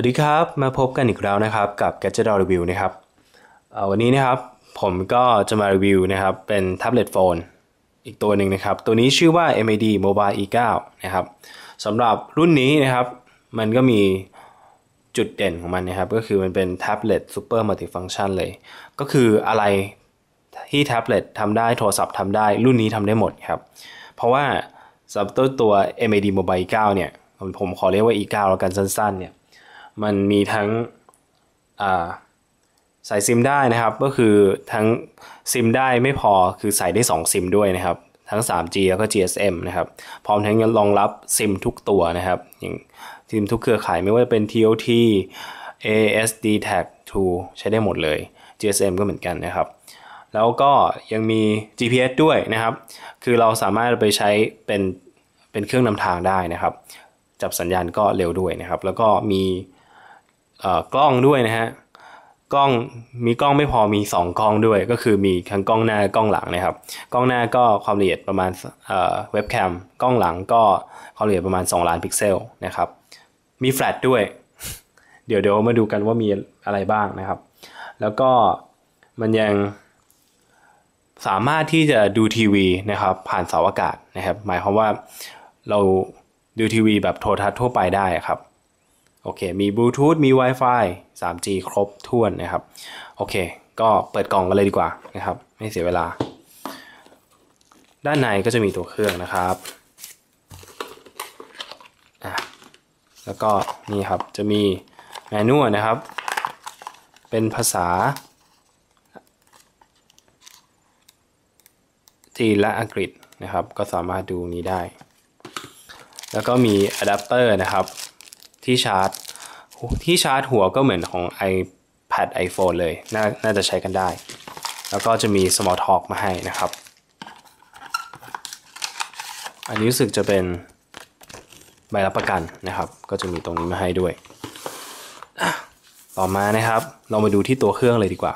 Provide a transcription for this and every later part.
วัสดีครับ มาพบกันอีกแล้วนะครับกับ Gadget Review นะครับวันนี้นะครับผมก็จะมารีวิวนะครับเป็นแท็บเล็ตโฟนอีกตัวหนึ่งนะครับ ตัวนี้ชื่อว่า MAD Mobile E9 นะครับสำหรับรุ่นนี้นะครับ มันก็มีจุดเด่นของมันนะครับ ก็คือมันเป็นแท็บเล็ตซูเปอร์มัลติฟังชันเลย ก็คืออะไรที่แท็บเล็ตทำได้โทรศัพท์ทำได้ รุ่นนี้ทำได้หมดครับ เพราะว่าสำหรับตัวตัว MAD Mobile E9 เนี่ยผมผมขอเรียกว่า E9 แล้วกันสั้นๆเนี่ย มันมีทั้งใส่ซิมได้นะครับ ก็คือทั้งซิมได้ไม่พอคือใส่ได้ 2 ซิมด้วยนะครับ ทั้ง 3G แล้วก็ GSM นะครับ พร้อมทั้งยังรองรับซิมทุกตัวนะครับ อย่างซิมทุกเครือข่ายไม่ว่าจะเป็น TOT ASD Tag 2 ใช้ได้หมดเลย GSM ก็เหมือนกันนะครับ แล้วก็ยังมี GPS ด้วยนะครับ คือเราสามารถไปใช้เป็นเป็นเครื่องนำทางได้นะครับ จับสัญญาณก็เร็วด้วยนะครับ แล้วก็มี กล้องด้วยนะฮะกล้องมีกล้องไม่พอมี 2 กล้องด้วย ก็คือมีทั้งกล้องหน้ากล้องหลังนะครับ กล้องหน้าก็ความละเอียดประมาณเว็บแคมกล้องหลังก็ความละเอียดประมาณ 2 ล้านพิกเซลนะครับ มีแฟลชด้วย เดี๋ยวเดี๋ยวมาดูกันว่ามีอะไรบ้างนะครับ แล้วก็มันยังสามารถที่จะดูทีวีนะครับ ผ่านเสาอากาศนะครับ หมายความว่าเราดูทีวีแบบโทรทัศน์ทั่วไปได้ครับ โอเค มีบลูทูธมี Wi-Fi 3G ครบถ้วนนะครับ โอเค ก็เปิดกล่องกันเลยดีกว่านะครับ ไม่เสียเวลา ด้านในก็จะมีตัวเครื่องนะครับแล้วก็นี่ครับ จะมีแมนนวลนะครับ เป็นภาษาจีนและอังกฤษนะครับ ก็สามารถดูนี้ได้ แล้วก็มีอะแดปเตอร์นะครับ ที่ชาร์จ ที่ชาร์จหัวก็เหมือนของ iPad iPhone เลยนน่าจะใช้กันได้ แล้วก็จะมี Small Talk มาให้นะครับ อันนี้รู้สึกจะเป็นใบรับประกันนะครับ ก็จะมีตรงนี้มาให้ด้วย ต่อมานะครับ เรามาดูที่ตัวเครื่องเลยดีกว่า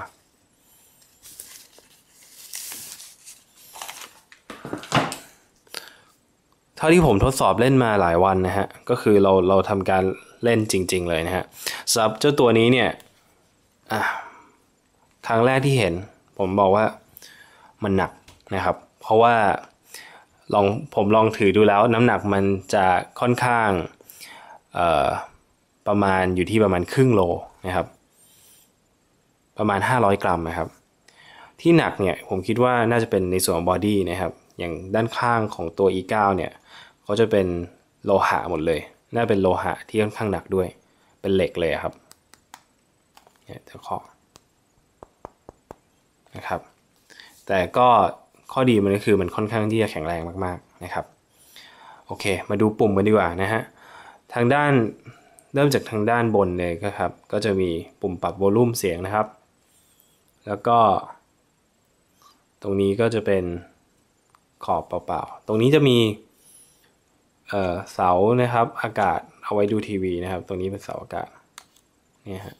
เท่าที่ผมทดสอบเล่นมาหลายวันนะฮะ ก็คือเราเราทำการเล่นจริง ๆ เลยนะฮะสำหรับเจ้าตัวนี้เนี่ยครั้งแรกที่เห็น ผมบอกว่ามันหนักนะครับ เพราะว่าลองผมลองถือดูแล้วน้ำหนักมันจะค่อนข้างประมาณอยู่ที่ประมาณครึ่งโลนะครับ ประมาณ 500 กรัมนะครับ ที่หนักเนี่ยผมคิดว่าน่าจะเป็นในส่วนของบอดี้นะครับ อย่างด้านข้างของตัว E9 เนี่ย เขาจะเป็นโลหะหมดเลย น่าเป็นโลหะที่ค่อนข้างหนักด้วย เป็นเหล็กเลยครับ เนี่ยจะขอนะครับ แต่ก็ข้อดีมันก็คือมันค่อนข้างที่จะแข็งแรงมากๆนะครับ โอเค มาดูปุ่มกันดีกว่านะฮะ ทางด้านเริ่มจากทางด้านบนเลยก็ครับ ก็จะมีปุ่มปรับโวลูมเสียงนะครับ แล้วก็ ตรงนี้ก็จะเป็นขอบเปล่าๆ ตรงนี้จะมี เสานะครับอากาศเอาไว้ดูทีวีนะครับ ตรงนี้เป็นเสาอากาศนี่ฮะ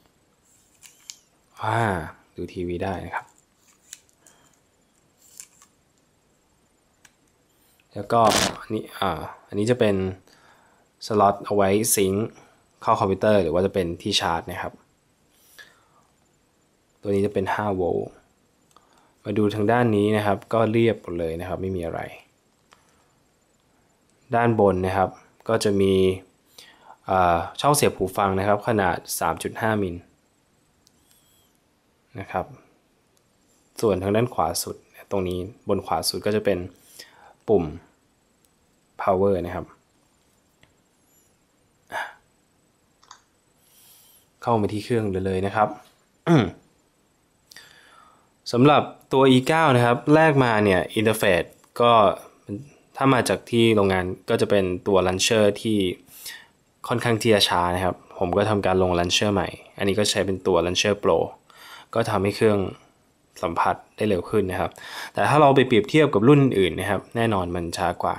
ว่าดูทีวีได้นะครับ แล้วก็อันนี้อ่าอันนี้จะเป็นสล็อตเอาไว้ซิงค์เข้าคอมพิวเตอร์หรือว่าจะเป็นที่ชาร์จนะครับ ตัวนี้จะเป็น5โวลต์มาดูทางด้านนี้นะครับ ก็เรียบหมดเลยนะครับ ไม่มีอะไร ด้านบนนะครับ ก็จะมีช่องเสียบหูฟังนะครับ ขนาด 3.5 มิลนะครับ ส่วนทางด้านขวาสุดตรงนี้บนขวาสุดก็จะเป็นปุ่ม power นะครับ เข้ามาที่เครื่องเลยนะครับสำหรับตัว e9 นะครับ แรกมาเนี่ย อินเทอร์เฟซก็ ถ้ามาจากที่โรงงานก็จะเป็นตัวลันเชอร์ที่ค่อนข้างที่จะช้านะครับ ผมก็ทำการลงลันเชอร์ใหม่ อันนี้ก็ใช้เป็นตัวลันเชอร์โปรก็ทำให้เครื่องสัมผัสได้เร็วขึ้นนะครับ แต่ถ้าเราไปเปรียบเทียบกับรุ่นอื่นนะครับ แน่นอนมันช้ากว่า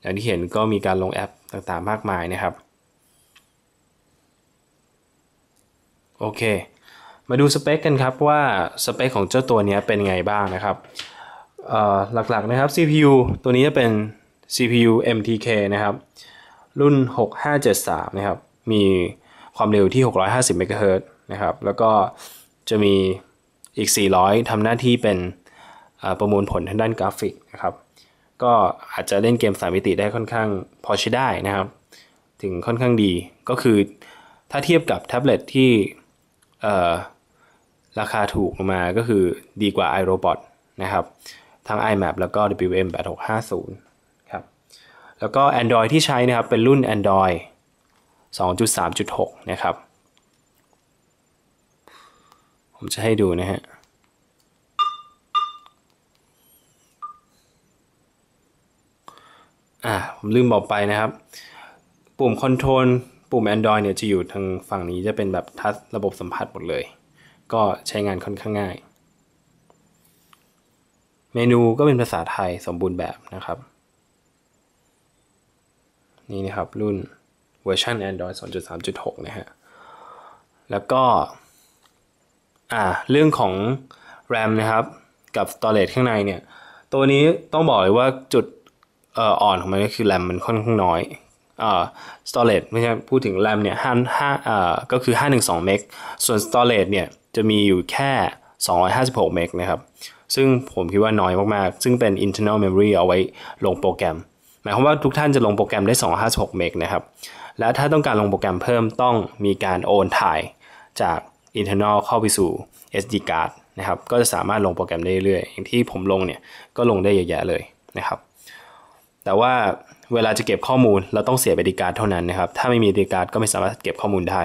อย่างที่เห็นก็มีการลงแอปต่างๆมากมายนะครับ โอเค มาดูสเปคกันครับว่าสเปคของเจ้าตัวนี้เป็นไงบ้างนะครับ หลักๆนะครับ CPU ตัวนี้จะเป็น CPU MTK นะครับ รุ่น 6573 นะครับ มีความเร็วที่ 650เมกะเฮิรตนะครับ แล้วก็จะมีอีก 400 ทำหน้าที่เป็นประมวลผลทางด้านกราฟิกนะครับ ก็อาจจะเล่นเกมสามมิติได้ค่อนข้างพอใช้ได้นะครับ ถึงค่อนข้างดี ก็คือถ้าเทียบกับแท็บเล็ตที่ราคาถูกลงมาก็คือดีกว่า iRobot นะครับ ทั้ง iMap แล้วก็ WM8650 ครับ แล้วก็ Android ที่ใช้นะครับ เป็นรุ่น Android 2.3.6 นะครับ ผมจะให้ดูนะฮะ อ่า ผมลืมบอกไปนะครับ ปุ่มคอนโทรลปุ่ม Android เนี่ยจะอยู่ทางฝั่งนี้จะเป็นแบบทัชระบบสัมผัสหมดเลย ก็ใช้งานค่อนข้างง่าย เมนูก็เป็นภาษาไทยสมบูรณ์แบบนะครับ นี่นะครับรุ่นเวอร์ชัน Android 2.3.6 นะฮะ แล้วก็ อ่า เรื่องของ RAM นะครับ กับ storage ข้างในเนี่ย ตัวนี้ต้องบอกเลยว่าจุดอ่อนของมันก็คือ RAM มันค่อนข้างน้อยอ่า storage ไม่ใช่ พูดถึง RAM เนี่ยห้าห้าอ่าก็คือ 512 เมก ส่วน storage เนี่ย จะมีอยู่แค่ 256 เมกนะครับ ซึ่งผมคิดว่าน้อยมากๆ ซึ่งเป็น internal memory เอาไว้ลงโปรแกรม หมายความว่าทุกท่านจะลงโปรแกรมได้ 256 เมกนะครับ และถ้าต้องการลงโปรแกรมเพิ่มต้องมีการโอนถ่ายจาก internal เข้าไปสู่ SD card นะครับ ก็จะสามารถลงโปรแกรมได้เรื่อยๆ อย่างที่ผมลงเนี่ยก็ลงได้เยอะแยะเลยนะครับ แต่ว่าเวลาจะเก็บข้อมูลเราต้องเสียบดีการ์ดเท่านั้นนะครับ ถ้าไม่มีดีการ์ดก็ไม่สามารถเก็บข้อมูลได้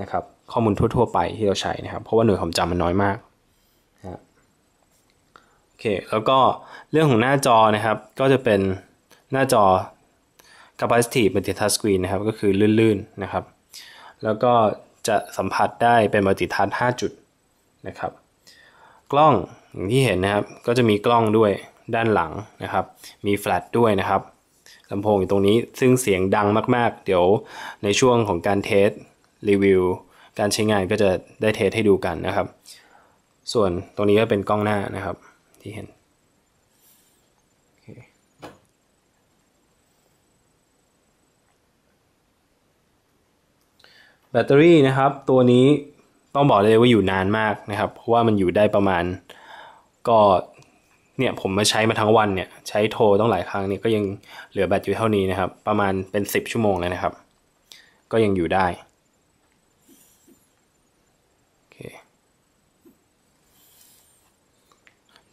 นะครับ ข้อมูลทั่ว ๆ ไปที่เราใช้นะครับ เพราะว่าหน่วยความจำมันน้อยมาก เคแล้วก็เรื่องของหน้าจอนะครับ ก็จะเป็นหน้าจอ capacitive multi-touch screen นะครับ ก็คือลื่นๆนะครับ แล้วก็จะสัมผัสได้เป็น multi-touch 5จุดนะครับ กล้องอย่างที่เห็นนะครับ ก็จะมีกล้องด้วยด้านหลังนะครับ มีแฟลชด้วยนะครับลำโพงอยู่ตรงนี้ซึ่งเสียงดังมากๆ เดี๋ยวในช่วงของการเทสรีวิว การใช้งานก็จะได้เทสให้ดูกันนะครับ ส่วนตรงนี้ก็เป็นกล้องหน้านะครับ ที่เห็นแบตเตอรี่นะครับ ตัวนี้ต้องบอกเลยว่าอยู่นานมากนะครับ เพราะว่ามันอยู่ได้ประมาณก็เนี่ยผมมาใช้มาทั้งวันเนี่ยใช้โทรต้องหลายครั้งเนี่ยก็ยังเหลือแบตอยู่เท่านี้นะครับ ประมาณเป็น 10 ชั่วโมงเลยนะครับ ก็ยังอยู่ได้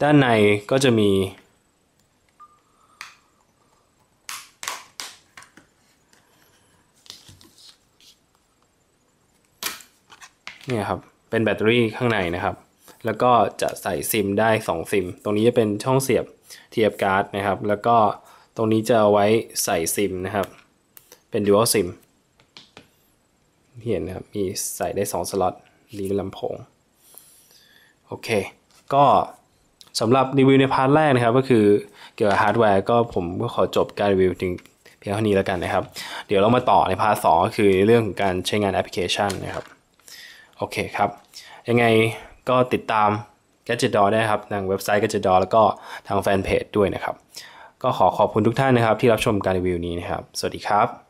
ด้านในก็จะมี เนี่ยครับ เป็นแบตเตอรี่ข้างในนะครับ แล้วก็จะใส่ซิมได้ 2 ซิม ตรงนี้จะเป็นช่องเสียบเทียบการ์ดนะครับ แล้วก็ตรงนี้จะเอาไว้ใส่ซิมนะครับ เป็น Dual SIM เห็นนะครับ มีใส่ได้ 2 สล็อตรีเป็นลำโพง โอเค ก็ สำหรับรีวิวในพาร์ทแรกนะครับ ก็คือเกี่ยวกับฮาร์ดแวร์ก็ผมก็ขอจบการรีวิวถึงเพียงเท่านี้แล้วกันนะครับ เดี๋ยวเรามาต่อในพาร์ทสก็คือเรื่องของการใช้งานแอปพลิเคชันนะครับ โอเคครับ ยังไงก็ติดตาม Gadget Door ได้ครับทางเว็บไซต์ Gadget Door แล้วก็ทางแฟนเพจด้วยนะครับ ก็ขอขอบคุณทุกท่านนะครับที่รับชมการรีวิวนี้นะครับ สวัสดีครับ